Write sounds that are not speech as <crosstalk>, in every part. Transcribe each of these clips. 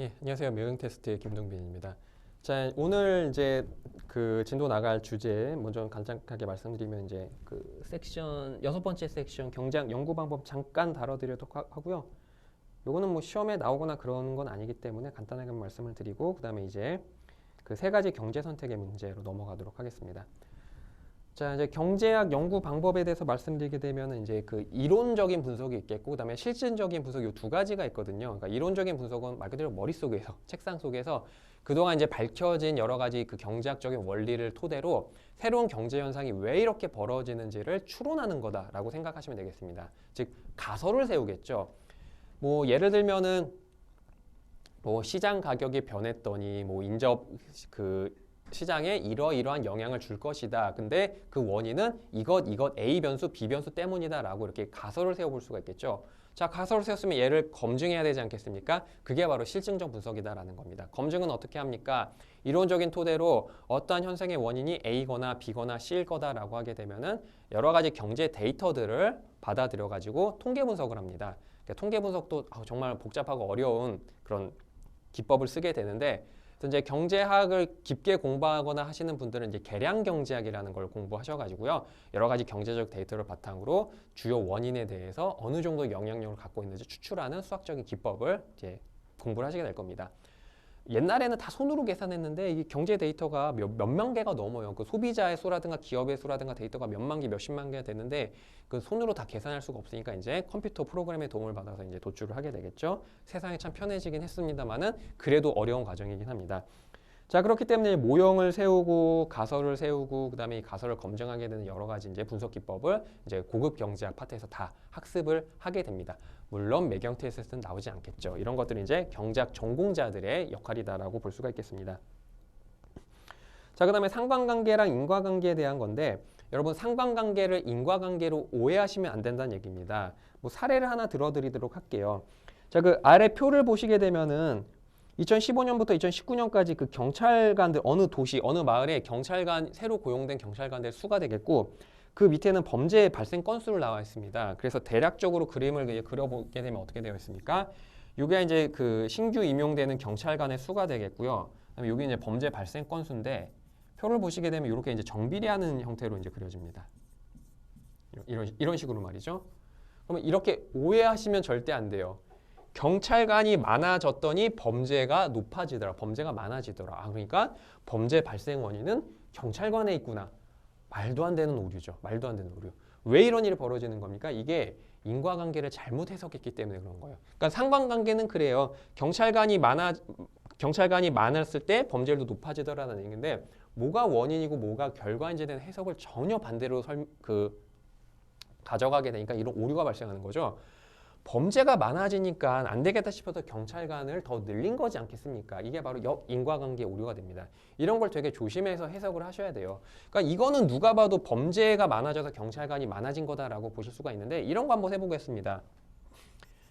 예, 안녕하세요. 매응 테스트의 김동빈입니다. 자, 오늘 이제 그 진도 나갈 주제 먼저 간단하게 말씀드리면 이제 그 섹션 여섯 번째 섹션 경제학 연구 방법 잠깐 다뤄드리도록 하- 하고요. 요거는 뭐 시험에 나오거나 그런 건 아니기 때문에 간단하게 말씀을 드리고 그다음에 이제 그 세 가지 경제 선택의 문제로 넘어가도록 하겠습니다. 자, 이제 경제학 연구 방법에 대해서 말씀드리게 되면 이제 그 이론적인 분석이 있겠고 그다음에 실증적인 분석 요두 가지가 있거든요. 그러니까 이론적인 분석은 말 그대로 머릿속에서 <laughs> 책상 속에서 그동안 이제 밝혀진 여러 가지 그 경제학적인 원리를 토대로 새로운 경제 현상이 왜 이렇게 벌어지는지를 추론하는 거다라고 생각하시면 되겠습니다. 즉 가설을 세우겠죠. 뭐 예를 들면은 뭐 시장 가격이 변했더니 뭐 인접 그 시장에 이러이러한 영향을 줄 것이다. 근데 그 원인은 이것 이것 A 변수 B 변수 때문이다 라고 이렇게 가설을 세워볼 수가 있겠죠. 자 가설을 세웠으면 얘를 검증해야 되지 않겠습니까? 그게 바로 실증적 분석이다라는 겁니다. 검증은 어떻게 합니까? 이론적인 토대로 어떠한 현상의 원인이 A거나 B거나 C일 거다라고 하게 되면은 여러 가지 경제 데이터들을 받아들여 가지고 통계 분석을 합니다. 그러니까 통계 분석도 정말 복잡하고 어려운 그런 기법을 쓰게 되는데 이제 경제학을 깊게 공부하거나 하시는 분들은 이제 계량 경제학이라는 걸 공부하셔가지고요 여러 가지 경제적 데이터를 바탕으로 주요 원인에 대해서 어느 정도 영향력을 갖고 있는지 추출하는 수학적인 기법을 이제 공부를 하시게 될 겁니다. 옛날에는 다 손으로 계산했는데 이 경제 데이터가 몇, 몇만 개가 넘어요. 그 소비자의 수라든가 기업의 수라든가 데이터가 몇만 개, 몇십만 개가 되는데 그 손으로 다 계산할 수가 없으니까 이제 컴퓨터 프로그램의 도움을 받아서 이제 도출을 하게 되겠죠. 세상이 참 편해지긴 했습니다만은 그래도 어려운 과정이긴 합니다. 자 그렇기 때문에 모형을 세우고 가설을 세우고 그다음에 이 가설을 검증하게 되는 여러 가지 이제 분석 기법을 이제 고급 경제학 파트에서 다 학습을 하게 됩니다. 물론 매경 테스트는 나오지 않겠죠. 이런 것들이 이제 경제학 전공자들의 역할이다라고 볼 수가 있겠습니다. 자 그 다음에 상관관계랑 인과관계에 대한 건데 여러분 상관관계를 인과관계로 오해하시면 안 된다는 얘기입니다. 뭐 사례를 하나 들어드리도록 할게요. 자 그 아래 표를 보시게 되면은 2015년부터 2019년까지 그 경찰관들 어느 도시 어느 마을에 경찰관 새로 고용된 경찰관들 수가 되겠고 그 밑에는 범죄 발생 건수를 나와 있습니다. 그래서 대략적으로 그림을 그려보게 되면 어떻게 되어 있습니까? 이게 이제 그 신규 임용되는 경찰관의 수가 되겠고요. 여기 이제 범죄 발생 건수인데 표를 보시게 되면 이렇게 이제 정비례하는 형태로 이제 그려집니다. 이런 이런 식으로 말이죠. 그러면 이렇게 오해하시면 절대 안 돼요. 경찰관이 많아졌더니 범죄가 높아지더라. 범죄가 많아지더라. 아, 그러니까 범죄 발생 원인은 경찰관에 있구나. 말도 안 되는 오류죠. 말도 안 되는 오류. 왜 이런 일이 벌어지는 겁니까? 이게 인과관계를 잘못 해석했기 때문에 그런 거예요. 그러니까 상관관계는 그래요. 경찰관이 많아 경찰관이 많았을 때 범죄율도 높아지더라는 얘기인데 뭐가 원인이고 뭐가 결과인지에 대한 해석을 전혀 반대로 설, 그 가져가게 되니까 이런 오류가 발생하는 거죠. 범죄가 많아지니까 안 되겠다 싶어서 경찰관을 더 늘린 거지 않겠습니까? 이게 바로 역 인과관계 오류가 됩니다. 이런 걸 되게 조심해서 해석을 하셔야 돼요. 그러니까 이거는 누가 봐도 범죄가 많아져서 경찰관이 많아진 거다라고 보실 수가 있는데 이런 거 한번 해보겠습니다.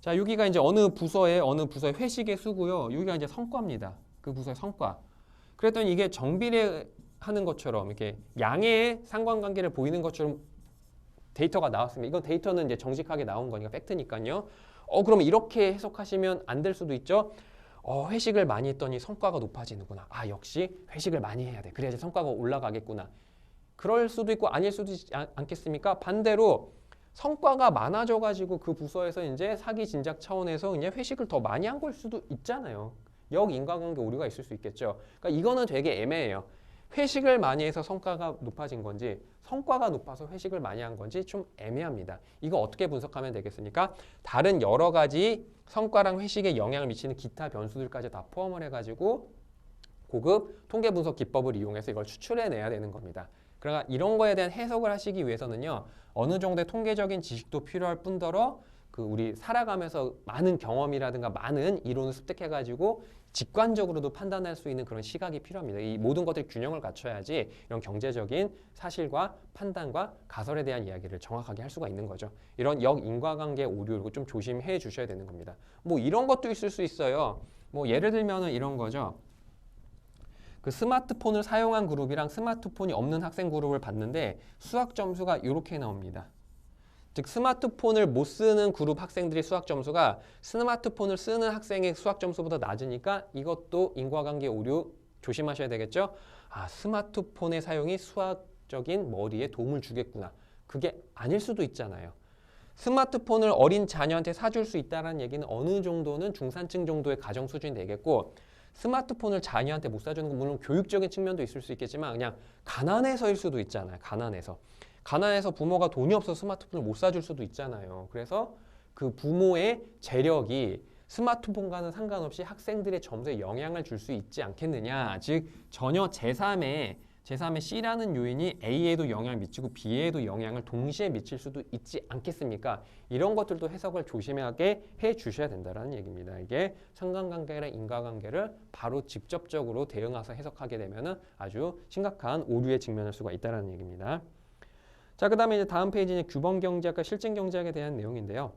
자, 여기가 이제 어느 부서의 어느 부서의 회식의 수고요. 여기가 이제 성과입니다. 그 부서의 성과. 그랬더니 이게 정비례 하는 것처럼 이렇게 양의 상관관계를 보이는 것처럼 데이터가 나왔습니다. 이건 데이터는 이제 정직하게 나온 거니까 팩트니까요. 어 그러면 이렇게 해석하시면 안 될 수도 있죠. 어 회식을 많이 했더니 성과가 높아지는구나. 아 역시 회식을 많이 해야 돼. 그래야지 성과가 올라가겠구나. 그럴 수도 있고 아닐 수도 있지 않, 않겠습니까? 반대로 성과가 많아져 가지고 그 부서에서 이제 사기 진작 차원에서 이제 회식을 더 많이 한 걸 수도 있잖아요. 역 인과관계 오류가 있을 수 있겠죠. 그러니까 이거는 되게 애매해요. 회식을 많이 해서 성과가 높아진 건지 성과가 높아서 회식을 많이 한 건지 좀 애매합니다. 이거 어떻게 분석하면 되겠습니까? 다른 여러 가지 성과랑 회식에 영향을 미치는 기타 변수들까지 다 포함을 해가지고 고급 통계 분석 기법을 이용해서 이걸 추출해내야 되는 겁니다. 그러니까 이런 거에 대한 해석을 하시기 위해서는요 어느 정도의 통계적인 지식도 필요할 뿐더러 그 우리 살아가면서 많은 경험이라든가 많은 이론을 습득해가지고 직관적으로도 판단할 수 있는 그런 시각이 필요합니다. 이 모든 것들이 균형을 갖춰야지 이런 경제적인 사실과 판단과 가설에 대한 이야기를 정확하게 할 수가 있는 거죠. 이런 역인과관계 오류 좀 조심해 주셔야 되는 겁니다. 뭐 이런 것도 있을 수 있어요. 뭐 예를 들면은 이런 거죠. 그 스마트폰을 사용한 그룹이랑 스마트폰이 없는 학생 그룹을 봤는데 수학 점수가 이렇게 나옵니다. 즉 스마트폰을 못 쓰는 그룹 학생들의 수학 점수가 스마트폰을 쓰는 학생의 수학 점수보다 낮으니까 이것도 인과관계 오류 조심하셔야 되겠죠. 아, 스마트폰의 사용이 수학적인 머리에 도움을 주겠구나. 그게 아닐 수도 있잖아요. 스마트폰을 어린 자녀한테 사줄 수 있다는 얘기는 어느 정도는 중산층 정도의 가정 수준이 되겠고 스마트폰을 자녀한테 못 사주는 건 물론 교육적인 측면도 있을 수 있겠지만 그냥 가난해서일 수도 있잖아요. 가난해서. 가난해서 부모가 돈이 없어서 스마트폰을 못 사줄 수도 있잖아요. 그래서 그 부모의 재력이 스마트폰과는 상관없이 학생들의 점수에 영향을 줄 수 있지 않겠느냐. 즉 전혀 제3의 제3의 C라는 요인이 A에도 영향을 미치고 B에도 영향을 동시에 미칠 수도 있지 않겠습니까? 이런 것들도 해석을 조심하게 해 주셔야 된다는 얘기입니다. 이게 상관관계랑 인과관계를 바로 직접적으로 대응해서 해석하게 되면 아주 심각한 오류에 직면할 수가 있다는 얘기입니다. 자, 그 다음에 이제 다음 페이지는 규범 경제학과 실증 경제학에 대한 내용인데요.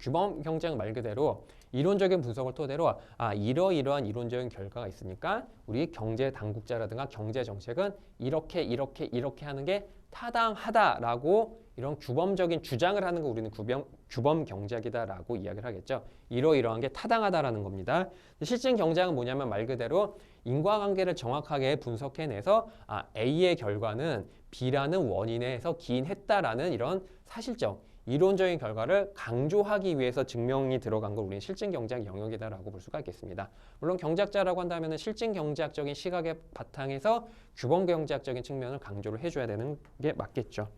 규범 경제학 말 그대로 이론적인 분석을 토대로 아 이러이러한 이론적인 결과가 있으니까 우리 경제 당국자라든가 경제 정책은 이렇게 이렇게 이렇게 하는 게 타당하다라고 이런 규범적인 주장을 하는 거 우리는 규범, 규범 경제학이다라고 이야기를 하겠죠. 이러이러한 게 타당하다라는 겁니다. 실증 경제학은 뭐냐면 말 그대로 인과관계를 정확하게 분석해내서 아 A의 결과는 B라는 원인에서 기인했다라는 이런 사실적 이론적인 결과를 강조하기 위해서 증명이 들어간 걸 우리는 실증 경제학 영역이다라고 볼 수가 있겠습니다. 물론 경제학자라고 한다면 실증 경제학적인 시각의 바탕에서 규범 경제학적인 측면을 강조를 해줘야 되는 게 맞겠죠.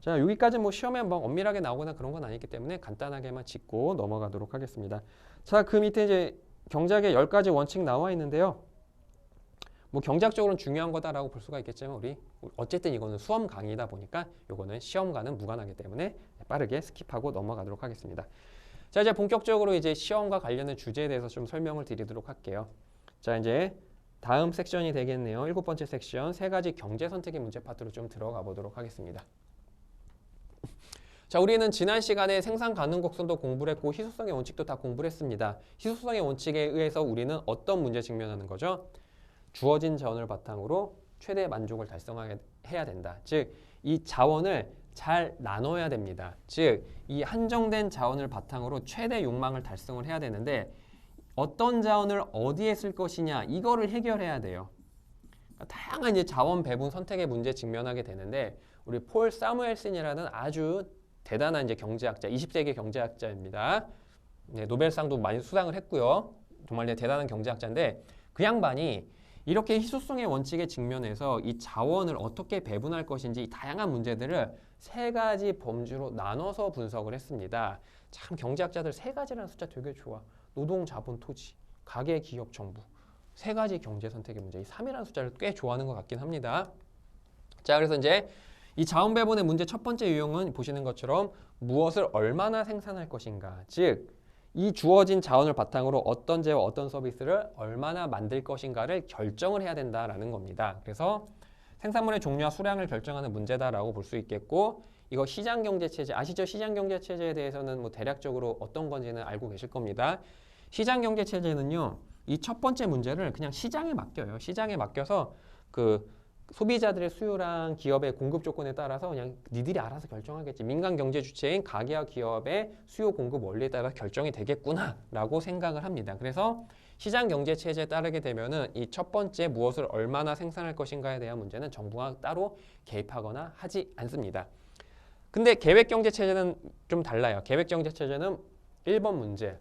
자 여기까지 뭐 시험에 뭐 엄밀하게 나오거나 그런 건 아니기 때문에 간단하게만 짚고 넘어가도록 하겠습니다. 자 그 밑에 이제 경제학의 10가지 원칙 나와 있는데요. 뭐 경제학적으로는 중요한 거다라고 볼 수가 있겠지만 우리 어쨌든 이거는 수험 강의다 보니까 이거는 시험과는 무관하기 때문에 빠르게 스킵하고 넘어가도록 하겠습니다. 자 이제 본격적으로 이제 시험과 관련된 주제에 대해서 좀 설명을 드리도록 할게요. 자 이제 다음 섹션이 되겠네요. 일곱 번째 섹션 세 가지 경제 선택의 문제 파트로 좀 들어가 보도록 하겠습니다. 자, 우리는 지난 시간에 생산 가능 곡선도 공부를 했고 희소성의 원칙도 다 공부를 했습니다. 희소성의 원칙에 의해서 우리는 어떤 문제 직면하는 거죠? 주어진 자원을 바탕으로 최대 만족을 달성해야 된다. 즉, 이 자원을 잘 나눠야 됩니다. 즉, 이 한정된 자원을 바탕으로 최대 욕망을 달성을 해야 되는데 어떤 자원을 어디에 쓸 것이냐 이거를 해결해야 돼요. 그러니까 다양한 이제 자원 배분 선택의 문제 직면하게 되는데 우리 폴 사무엘슨이라는 아주 대단한 이제 경제학자, 20세기 경제학자입니다. 네, 노벨상도 많이 수상을 했고요. 정말 대단한 경제학자인데 그 양반이 이렇게 희소성의 원칙에 직면해서 이 자원을 어떻게 배분할 것인지 다양한 문제들을 세 가지 범주로 나눠서 분석을 했습니다. 참 경제학자들 세 가지라는 숫자 되게 좋아. 노동, 자본, 토지, 가계, 기업, 정부. 세 가지 경제 선택의 문제. 이 3이라는 숫자를 꽤 좋아하는 것 같긴 합니다. 자, 그래서 이제 이 자원 배분의 문제 첫 번째 유형은 보시는 것처럼 무엇을 얼마나 생산할 것인가. 즉, 이 주어진 자원을 바탕으로 어떤 재와 어떤 서비스를 얼마나 만들 것인가를 결정을 해야 된다라는 겁니다. 그래서 생산물의 종류와 수량을 결정하는 문제다라고 볼 수 있겠고 이거 시장 경제 체제 아시죠? 시장 경제 체제에 대해서는 뭐 대략적으로 어떤 건지는 알고 계실 겁니다. 시장 경제 체제는요. 이 첫 번째 문제를 그냥 시장에 맡겨요. 시장에 맡겨서 그 소비자들의 수요랑 기업의 공급 조건에 따라서 그냥 니들이 알아서 결정하겠지. 민간 경제 주체인 가게와 기업의 수요 공급 원리에 따라 결정이 되겠구나라고 생각을 합니다. 그래서 시장 경제 체제에 따르게 되면은 이 첫 번째 무엇을 얼마나 생산할 것인가에 대한 문제는 정부가 따로 개입하거나 하지 않습니다. 근데 계획 경제 체제는 좀 달라요. 계획 경제 체제는 1번 문제.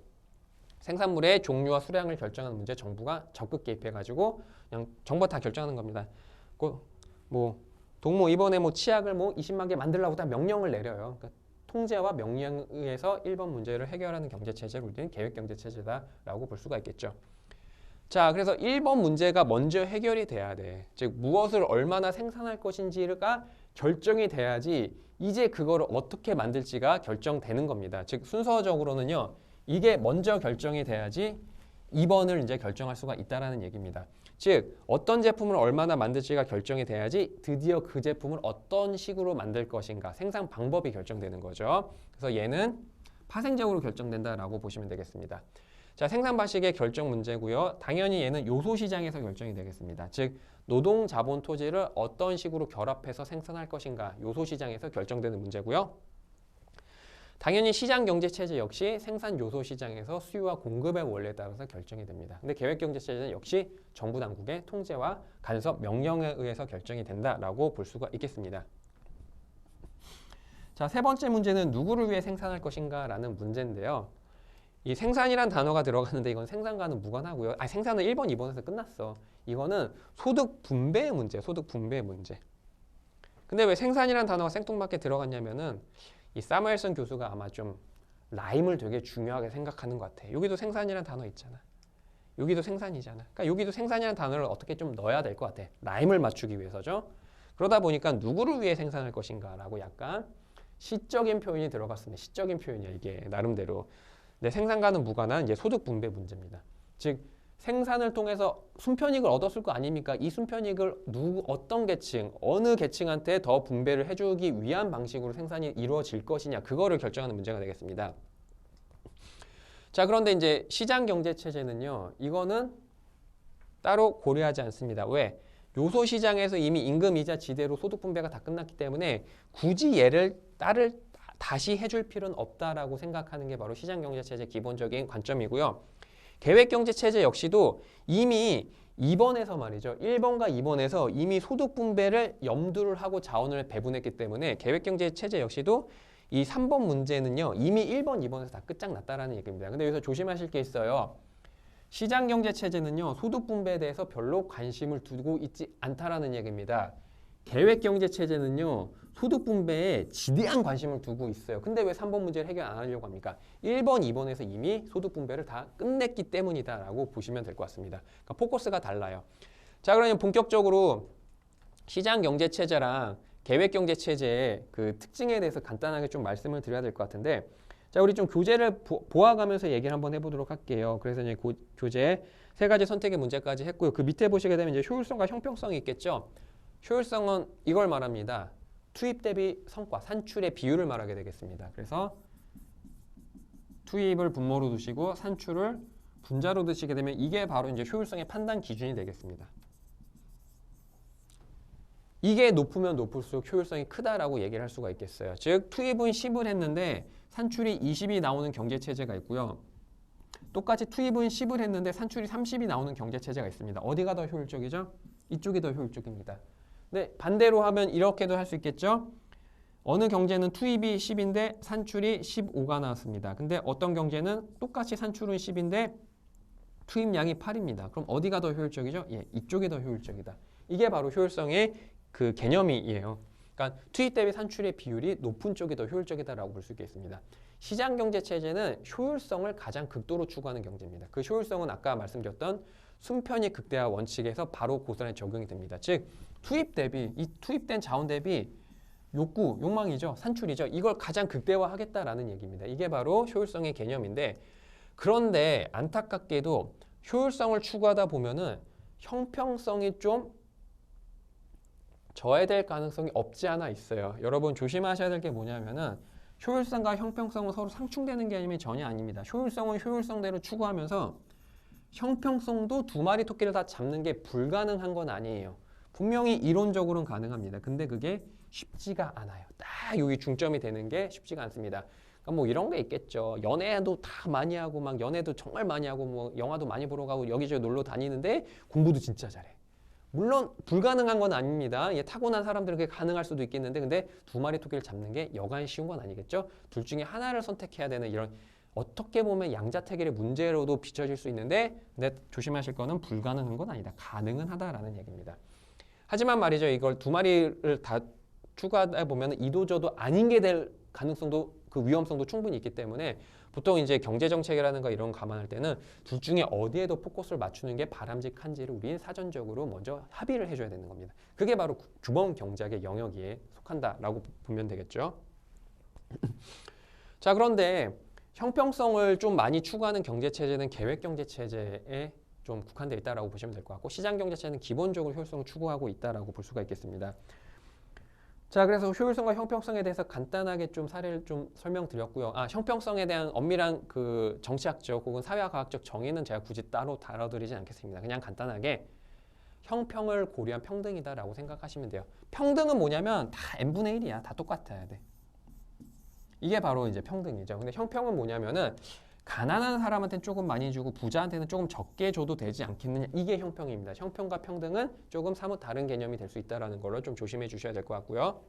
생산물의 종류와 수량을 결정하는 문제 정부가 적극 개입해 가지고 그냥 정부가 다 결정하는 겁니다. 뭐 동모 이번에 뭐 치약을 뭐 20만 개 만들라고 다 명령을 내려요. 그러니까 통제와 명령에 의해서 1번 문제를 해결하는 경제 체제를 우리는 계획 경제 체제다라고 볼 수가 있겠죠. 자, 그래서 1번 문제가 먼저 해결이 돼야 돼. 즉 무엇을 얼마나 생산할 것인지가 결정이 돼야지 이제 그거를 어떻게 만들지가 결정되는 겁니다. 즉 순서적으로는요. 이게 먼저 결정이 돼야지 2번을 이제 결정할 수가 있다라는 얘기입니다. 즉 어떤 제품을 얼마나 만들지가 결정이 돼야지 드디어 그 제품을 어떤 식으로 만들 것인가 생산 방법이 결정되는 거죠. 그래서 얘는 파생적으로 결정된다라고 보시면 되겠습니다. 자, 생산 방식의 결정 문제고요. 당연히 얘는 요소 시장에서 결정이 되겠습니다. 즉 노동, 자본, 토지를 어떤 식으로 결합해서 생산할 것인가 요소 시장에서 결정되는 문제고요. 당연히 시장 경제 체제 역시 생산 요소 시장에서 수요와 공급의 원리에 따라서 결정이 됩니다. 근데 계획 경제 체제는 역시 정부 당국의 통제와 간섭 명령에 의해서 결정이 된다라고 볼 수가 있겠습니다. 자, 세 번째 문제는 누구를 위해 생산할 것인가라는 문제인데요. 이 생산이란 단어가 들어가는데 이건 생산과는 무관하고요. 아, 생산은 1번, 2번에서 끝났어. 이거는 소득 분배의 문제, 소득 분배의 문제. 근데 왜 생산이란 단어가 생뚱맞게 들어갔냐면은 이 사무엘슨 교수가 아마 좀 라임을 되게 중요하게 생각하는 것 같아. 여기도 생산이란 단어 있잖아. 여기도 생산이잖아. 그러니까 여기도 생산이라는 단어를 어떻게 좀 넣어야 될 것 같아. 라임을 맞추기 위해서죠. 그러다 보니까 누구를 위해 생산할 것인가라고 약간 시적인 표현이 들어갔습니다. 시적인 표현이야 이게 나름대로. 네, 생산과는 무관한 이제 소득 분배 문제입니다. 즉 생산을 통해서 순편익을 얻었을 거 아닙니까? 이 순편익을 누구 어떤 계층, 어느 계층한테 더 분배를 해주기 위한 방식으로 생산이 이루어질 것이냐 그거를 결정하는 문제가 되겠습니다. 자 그런데 이제 시장 경제 체제는요, 이거는 따로 고려하지 않습니다. 왜? 요소 시장에서 이미 임금 이자 지대로 소득 분배가 다 끝났기 때문에 굳이 얘를 딸을 다시 해줄 필요는 없다라고 생각하는 게 바로 시장 경제 체제 기본적인 관점이고요. 계획 경제 체제 역시도 이미 2번에서 말이죠. 1번과 2번에서 이미 소득 분배를 염두를 하고 자원을 배분했기 때문에 계획 경제 체제 역시도 이 3번 문제는요. 이미 1번, 2번에서 다 끝장났다라는 얘기입니다. 근데 여기서 조심하실 게 있어요. 시장 경제 체제는요. 소득 분배에 대해서 별로 관심을 두고 있지 않다라는 얘기입니다. 계획 경제 체제는요. 소득 분배에 지대한 관심을 두고 있어요. 근데 왜 3번 문제를 해결 안 하려고 합니까? 1번, 2번에서 이미 소득 분배를 다 끝냈기 때문이다라고 보시면 될 것 같습니다. 그러니까 포커스가 달라요. 자, 그러면 본격적으로 시장 경제 체제랑 계획 경제 체제의 그 특징에 대해서 간단하게 좀 말씀을 드려야 될 것 같은데 자, 우리 좀 교재를 보, 보아가면서 얘기를 한번 해 보도록 할게요. 그래서 이제 고, 교재 세 가지 선택의 문제까지 했고요. 그 밑에 보시게 되면 이제 효율성과 형평성이 있겠죠. 효율성은 이걸 말합니다. 투입 대비 성과, 산출의 비율을 말하게 되겠습니다. 그래서 투입을 분모로 두시고 산출을 분자로 두시게 되면 이게 바로 이제 효율성의 판단 기준이 되겠습니다. 이게 높으면 높을수록 효율성이 크다라고 얘기를 할 수가 있겠어요. 즉 투입은 10을 했는데 산출이 20이 나오는 경제 체제가 있고요. 똑같이 투입은 10을 했는데 산출이 30이 나오는 경제 체제가 있습니다. 어디가 더 효율적이죠? 이쪽이 더 효율적입니다. 네, 반대로 하면 이렇게도 할 수 있겠죠. 어느 경제는 투입이 10인데 산출이 15가 나왔습니다. 근데 어떤 경제는 똑같이 산출은 10인데 투입량이 8입니다. 그럼 어디가 더 효율적이죠? 예, 이쪽이 더 효율적이다. 이게 바로 효율성의 그 개념이에요. 그러니까 투입 대비 산출의 비율이 높은 쪽이 더 효율적이다라고 볼 수 있겠습니다. 시장 경제 체제는 효율성을 가장 극도로 추구하는 경제입니다. 그 효율성은 아까 말씀드렸던 순편익 극대화 원칙에서 바로 고스란히 적용이 됩니다. 즉 투입 대비 이 투입된 자원 대비 욕구, 욕망이죠. 산출이죠. 이걸 가장 극대화하겠다라는 얘기입니다. 이게 바로 효율성의 개념인데 그런데 안타깝게도 효율성을 추구하다 보면은 형평성이 좀 저해될 가능성이 없지 않아 있어요. 여러분 조심하셔야 될 게 뭐냐면은 효율성과 형평성은 서로 상충되는 게 아니면 전혀 아닙니다. 효율성은 효율성대로 추구하면서 형평성도 두 마리 토끼를 다 잡는 게 불가능한 건 아니에요. 분명히 이론적으로는 가능합니다. 근데 그게 쉽지가 않아요. 딱 여기 중점이 되는 게 쉽지가 않습니다. 그러니까 뭐 이런 게 있겠죠. 연애도 다 많이 하고 막 연애도 정말 많이 하고 뭐 영화도 많이 보러 가고 여기저기 놀러 다니는데 공부도 진짜 잘해. 물론 불가능한 건 아닙니다. 예, 타고난 사람들은 그게 가능할 수도 있겠는데 근데 두 마리 토끼를 잡는 게 여간 쉬운 건 아니겠죠. 둘 중에 하나를 선택해야 되는 이런 어떻게 보면 양자택일의 문제로도 비춰질 수 있는데 근데 조심하실 거는 불가능한 건 아니다. 가능은 하다라는 얘기입니다. 하지만 말이죠. 이걸 두 마리를 다 추가하다 보면 이도저도 아닌 게 될 가능성도 그 위험성도 충분히 있기 때문에 보통 이제 경제 정책이라는가 이런 거 감안할 때는 둘 중에 어디에도 포커스를 맞추는 게 바람직한지를 우리는 사전적으로 먼저 합의를 해줘야 되는 겁니다. 그게 바로 규범 경제학의 영역에 속한다라고 보면 되겠죠. <laughs> 자 그런데 형평성을 좀 많이 추구하는 경제 체제는 계획 경제 체제에 좀 국한되어 있다라고 보시면 될 것 같고 시장 경제 체제는 기본적으로 효율성을 추구하고 있다라고 볼 수가 있겠습니다. 자, 그래서 효율성과 형평성에 대해서 간단하게 좀 사례를 좀 설명드렸고요. 아, 형평성에 대한 엄밀한 그 정치학적 혹은 사회과학적 정의는 제가 굳이 따로 다뤄드리진 않겠습니다. 그냥 간단하게 형평을 고려한 평등이다라고 생각하시면 돼요. 평등은 뭐냐면 다 n분의 1이야. 다 똑같아야 돼. 이게 바로 이제 평등이죠. 근데 형평은 뭐냐면은 가난한 사람한테는 조금 많이 주고 부자한테는 조금 적게 줘도 되지 않겠느냐 이게 형평입니다. 형평과 평등은 조금 사뭇 다른 개념이 될 수 있다라는 걸로 좀 조심해 주셔야 될 것 같고요.